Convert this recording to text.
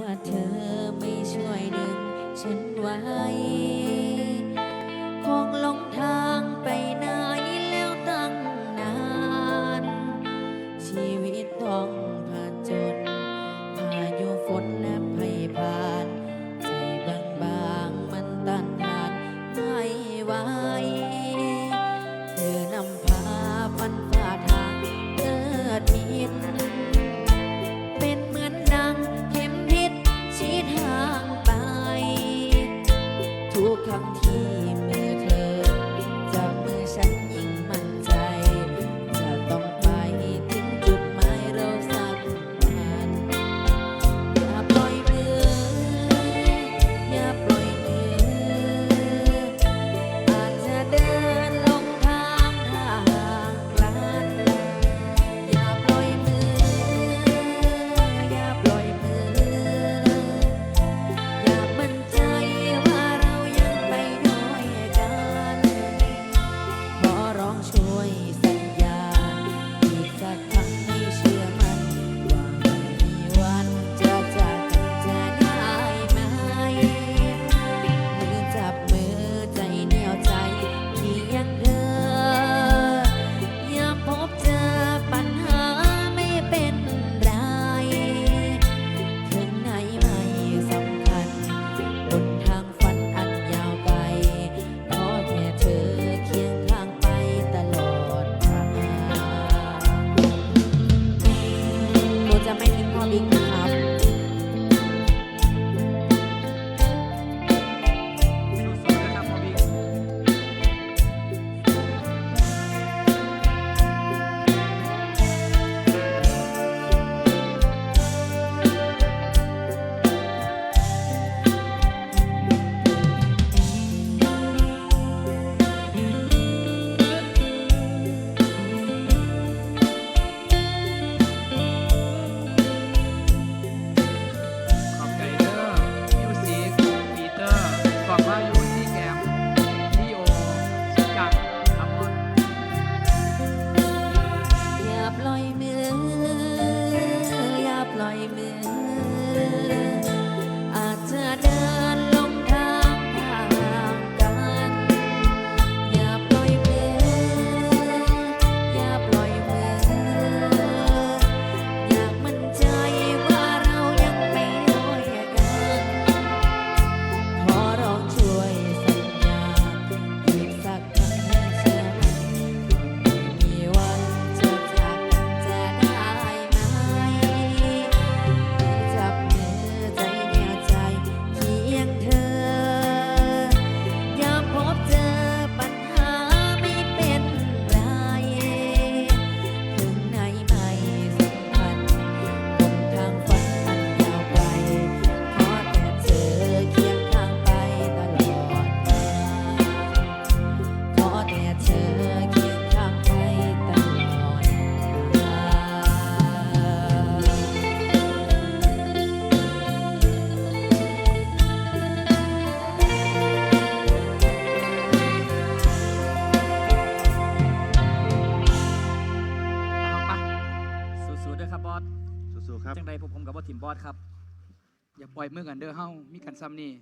ว่าเธอไม่ช่วยดึงฉันไว้ คงหลงทางไปไหนแล้วตั้งนาน ชีวิตต้อง ทุกครั้งที่ ขอแต่เธอคียงข้างไตลอดมปสู้ๆด้อครับบอส สู้ๆครับ จังไดพวกผมกับว่าทีมบอสครับ อย่าปล่อยมือกันเด้อเฮามีกันซ้ำนี่